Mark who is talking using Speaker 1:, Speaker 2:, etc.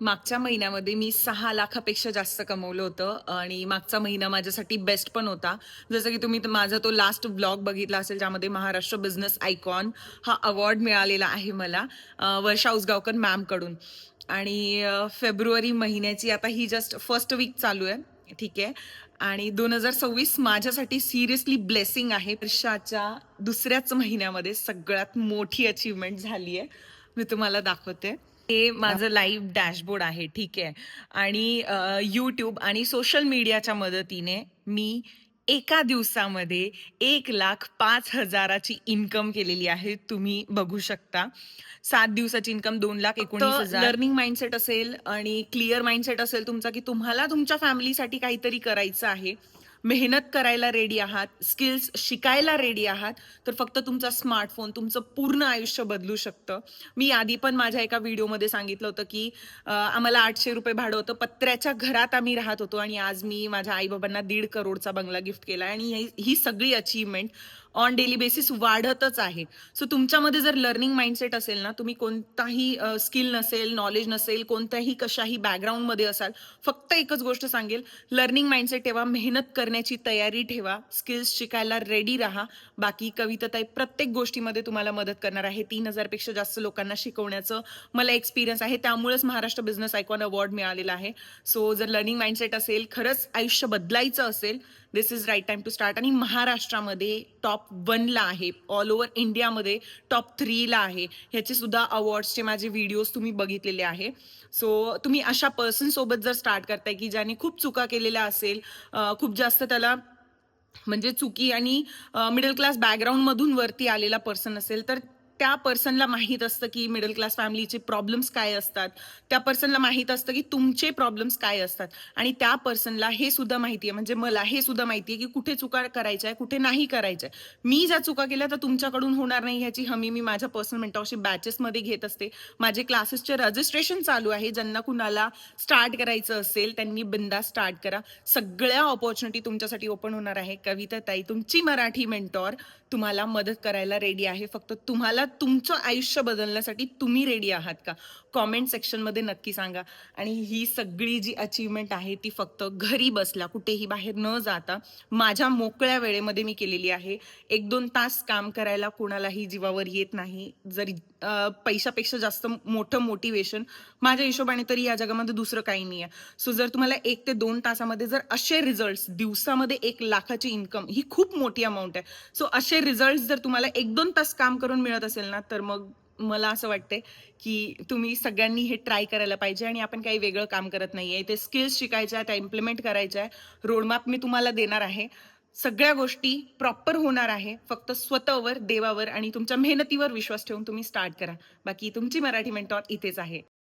Speaker 1: मागच्या महिन्यामध्ये मी सहा लाखापेक्षा जास्त कमवलं होतं आणि मागचा महिना माझ्यासाठी बेस्ट पण होता. जसं की तुम्ही माझा तो लास्ट ब्लॉग बघितला असेल ज्यामध्ये महाराष्ट्र बिझनेस आयकॉन हा अवॉर्ड मिळालेला आहे मला वर्षा उसगावकर मॅमकडून आणि फेब्रुवारी महिन्याची आता ही जस्ट फर्स्ट वीक चालू आहे. ठीक आहे. आणि दोन हजार सव्वीस माझ्यासाठी सिरियसली ब्लेसिंग आहे. वर्षाच्या दुसऱ्याच महिन्यामध्ये सगळ्यात मोठी अचीवमेंट झाली आहे. मी तुम्हाला दाखवते. हे माझं लाईव्ह डॅशबोर्ड आहे ठीक आहे. आणि यूट्यूब आणि सोशल मीडियाच्या मदतीने मी एका दिवसामध्ये एक लाख पाच हजाराची इन्कम केलेली आहे तुम्ही बघू शकता. सात दिवसाची इन्कम दोन लाख एकोणीस हजार. लर्निंग माइंडसेट असेल आणि क्लिअर माइंडसेट असेल तुमचा की तुम्हाला तुमच्या फॅमिलीसाठी काहीतरी करायचं आहे. मेहनत करायला रेडी आहात स्किल्स शिकायला रेडी आहात तर फक्त तुमचा स्मार्टफोन तुमचं पूर्ण आयुष्य बदलू शकतं. मी आधी पण माझ्या एका व्हिडिओमध्ये सांगितलं होतं की आम्हाला आठशे रुपये भाडं होतं. पत्र्याच्या घरात आम्ही राहत होतो आणि आज मी माझ्या आईबाबांना दीड करोडचा बंगला गिफ्ट केला आणि ही- ही सगळी अचीवमेंट ऑन डेली बेसिस वाढतच आहे. सो तुमच्यामध्ये जर लर्निंग माइंडसेट असेल ना तुम्ही कोणताही स्किल नसेल नॉलेज नसेल कोणत्याही कशाही बॅकग्राऊंडमध्ये असाल फक्त एकच गोष्ट सांगेल लर्निंग माइंडसेट ठेवा मेहनत करण्याची तयारी ठेवा स्किल्स शिकायला रेडी राहा. बाकी कविताताई प्रत्येक गोष्टीमध्ये तुम्हाला मदत करणार आहे. तीन हजारपेक्षा जास्त लोकांना शिकवण्याचं मला एक्सपिरियन्स आहे. त्यामुळेच महाराष्ट्र बिझनेस आयकॉन अवॉर्ड मिळालेला आहे. सो जर लर्निंग माइंडसेट असेल खरंच आयुष्य बदलायचं असेल this is right time to start आणि महाराष्ट्रामध्ये टॉप वनला आहे. ऑल ओव्हर इंडियामध्ये टॉप थ्रीला आहे. ह्याचे सुद्धा अवॉर्ड्सचे माझे व्हिडिओज तुम्ही बघितलेले आहे. सो तुम्ही अशा पर्सनसोबत जर स्टार्ट करताय की ज्याने खूप चुका केलेल्या असेल खूप जास्त त्याला म्हणजे चुकी आणि मिडल क्लास बॅकग्राऊंडमधून वरती आलेला पर्सन असेल तर त्या पर्सनला माहीत असतं की मिडल क्लास फॅमिलीचे प्रॉब्लेम्स काय असतात. त्या पर्सनला माहीत असतं की तुमचे प्रॉब्लेम्स काय असतात. आणि त्या पर्सनला हे सुद्धा माहिती आहे म्हणजे मला हे सुद्धा माहिती आहे की कुठे चुका करायच्या आहे कुठे नाही करायच्या. आहे मी ज्या चुका केल्या तर तुमच्याकडून होणार नाही ह्याची हमी मी माझ्या पर्सनल मेंटॉरशिप बॅचेसमध्ये घेत असते. माझे क्लासेसचे रजिस्ट्रेशन चालू आहे. ज्यांना कुणाला स्टार्ट करायचं असेल त्यांनी बिंदा स्टार्ट करा. सगळ्या ऑपॉर्च्युनिटी तुमच्यासाठी ओपन होणार आहे. कविता ताई तुमची मराठी मेंटॉर तुम्हाला मदत करायला रेडी आहे. फक्त तुम्हाला तुमचं आयुष्य बदलण्यासाठी तुम्ही रेडी आहात का? कॉमेंट सेक्शनमध्ये नक्की सांगा. आणि ही सगळी जी अचीवमेंट आहे ती फक्त घरी बसला कुठेही बाहेर न जाता माझ्या मोकळ्या वेळेमध्ये मी केलेली आहे. एक दोन तास काम करायला कोणालाही जीवावर येत नाही. जरी पैशापेक्षा जास्त मोठं मोटिवेशन माझ्या हिशोबाने तरी या जगामध्ये दुसरं काही नाही आहे सो जर तुम्हाला एक ते दोन तासामध्ये जर असे रिझल्ट दिवसामध्ये एक लाखाची इन्कम ही खूप मोठी अमाऊंट आहे. सो असे रिझल्ट जर तुम्हाला एक दोन तास काम करून मिळत असेल ना तर मग मला असं वाटते की तुम्ही सगळ्यांनी हे ट्राय करायला पाहिजे आणि आपण काही वेगळं काम करत नाहीये. ते स्किल्स शिकायच्या त्या इम्प्लिमेंट करायच्या. आहे रोडमॅप मी तुम्हाला देणार आहे. सगळ्या गोष्टी प्रॉपर होणार आहे. फक्त स्वतःवर देवावर आणि तुमच्या मेहनतीवर विश्वास ठेवून तुम्ही स्टार्ट करा. बाकी तुमची मराठी मेंटॉर इथेच आहे.